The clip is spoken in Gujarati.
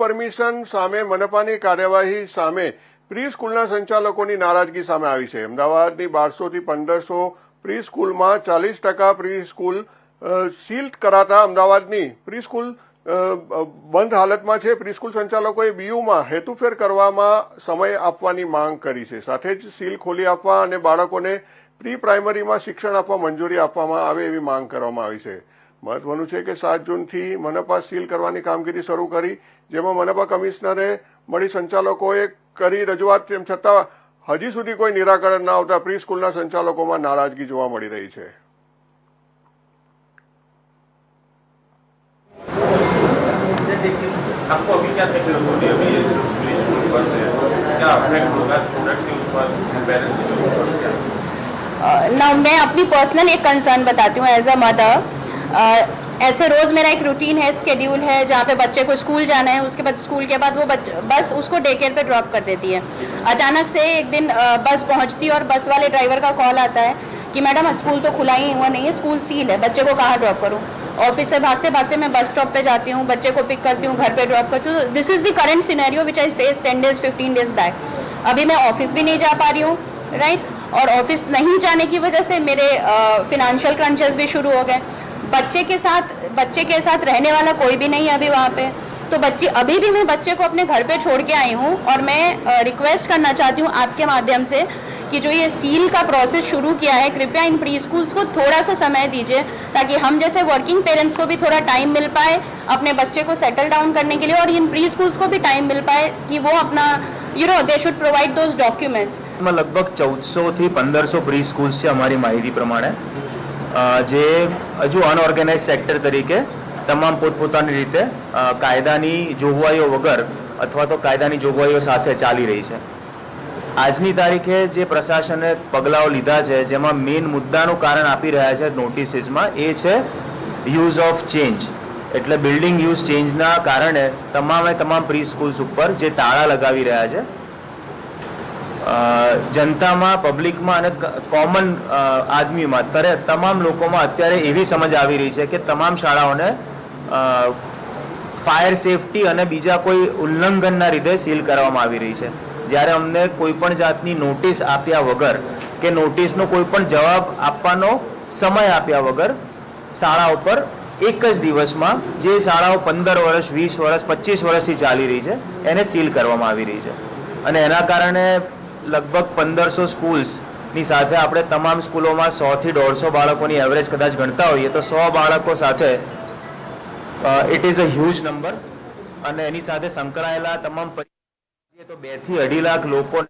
પરમિશન સામે મનપાની કાર્યવાહી સામે પ્રી સ્કૂલના સંચાલકોની નારાજગી સામે આવી છે. અમદાવાદની બારસોથી પંદરસો પ્રી સ્કૂલમાં ચાલીસ ટકા પ્રી સ્કૂલ અ, સીલ કરાતા અમદાવાદની પ્રી સ્કૂલ બંધ હાલતમાં છે. પ્રી સ્કૂલ સંચાલકોએ બીયુમાં હેતુફેર કરવામાં સમય આપવાની માંગ કરી છે. સાથે જ સીલ ખોલી આપવા અને બાળકોને પ્રી પ્રાઇમરીમાં શિક્ષણ આપવા મંજૂરી આપવામાં આવે એવી માંગ કરવામાં આવી છે. મહત્વનું છે કે સાત જૂનથી મનપા સીલ કરવાની કામગીરી શરૂ કરી જેમાં મનપા કમિશનરે મળી સંચાલકોએ કરી રજૂઆત તેમ છતાં હજી સુધી કોઈ નિરાકરણ ના આવતા પ્રી સ્કૂલના સંચાલકોમાં નારાજગી જોવા મળી રહી છે आपको अभी क्या तकलीफ हो रही है अभी ये जो पुलिस स्कूल बंद है क्या अफेक्ट होगा स्टूडेंट के ऊपर पेरेंट्स के ऊपर क्या ना मैं अपनी पर्सनल एक कंसर्न बताती हूँ एज अ मदर ऐसे रोज मेरा एक रूटीन है स्केड्यूल है जहाँ पे बच्चे को स्कूल जाना है उसके बाद स्कूल के बाद वो बच, बस उसको डे केयर पर ड्रॉप कर देती है। अचानक से एक दिन बस पहुँचती है और बस वाले ड्राइवर का कॉल आता है कि मैडम स्कूल तो खुला ही हुआ नहीं है स्कूल सील है बच्चे को कहाँ ड्रॉप करूँ? ऑफ़िस से भागते भागते मैं बस स्टॉप पे जाती हूँ बच्चे को पिक करती हूँ घर पे ड्रॉप करती हूँ। This is the current scenario which I face ten days fifteen days back अभी मैं ऑफ़िस भी नहीं जा पा रही हूँ राइट और ऑफ़िस नहीं जाने की वजह से मेरे फिनेंशियल क्रंचेस भी शुरू हो गए। बच्चे के साथ, बच्चे के साथ रहने वाला कोई भी नहीं है अभी वहाँ पे। तो बच्ची, अभी भी मैं बच्चे को अपने घर पे छोड़ के आई हूँ और मैं रिक्वेस्ट करना चाहती हूँ आपके माध्यम से कि जो ये सील का प्रोसेस शुरू किया है, कृपया इन प्री स्कूल्स को थोड़ा सा समय दीजिए ताकि हम जैसे वर्किंग पेरेंट्स को भी थोड़ा टाइम मिल पाए अपने बच्चे को सेटल डाउन करने के लिए और इन प्री स्कूल्स को भी टाइम मिल पाए कि वो अपना you know they should provide those documents लगभग चौदह सौ थी पंद्रह सौ प्री स्कूल्स से हमारी माहिती प्रमाण है। જે હજુ અનઓર્ગેનાઇઝ સેક્ટર તરીકે તમામ પોતપોતાની રીતે કાયદાની જોગવાઈઓ વગર અથવા તો કાયદાની જોગવાઈઓ સાથે ચાલી રહી છે. આજની તારીખે જે પ્રશાસને પગલાઓ લીધા છે, જેમાં મેઇન મુદ્દાનું કારણ આપી રહ્યા છે નોટિસીસમાં એ છે યુઝ ઓફ ચેન્જ એટલે બિલ્ડિંગ યુઝ ચેન્જના કારણે તમામે તમામ પ્રી સ્કૂલ્સ ઉપર જે તાળા લગાવી રહ્યા છે જનતામાં પબ્લિકમાં અને કોમન આદમીમાં ત્યારે તમામ લોકોમાં અત્યારે એવી સમજ આવી રહી છે કે તમામ શાળાઓને ફાયર સેફટી અને બીજા કોઈ ઉલ્લંઘનના લીધે સીલ કરવામાં આવી રહી છે. જ્યારે અમને કોઈ પણ જાતની નોટિસ આપ્યા વગર કે નોટિસનો કોઈ પણ જવાબ આપવાનો સમય આપ્યા વગર શાળા ઉપર એક જ દિવસમાં જે શાળાઓ પંદર વર્ષ, વીસ વર્ષ, પચીસ વર્ષથી ચાલી રહી છે, એને સીલ કરવામાં આવી રહી છે. અને એના કારણે લગભગ પંદરસો સ્કૂલ્સની સાથે આપણે તમામ સ્કૂલોમાં સોથી દોઢસો બાળકોની એવરેજ કદાચ ગણતા હોઈએ તો સો બાળકો સાથે it is a huge number અને એની સાથે સંકળાયેલા તમામ તો બેથી અઢી લાખ લોકો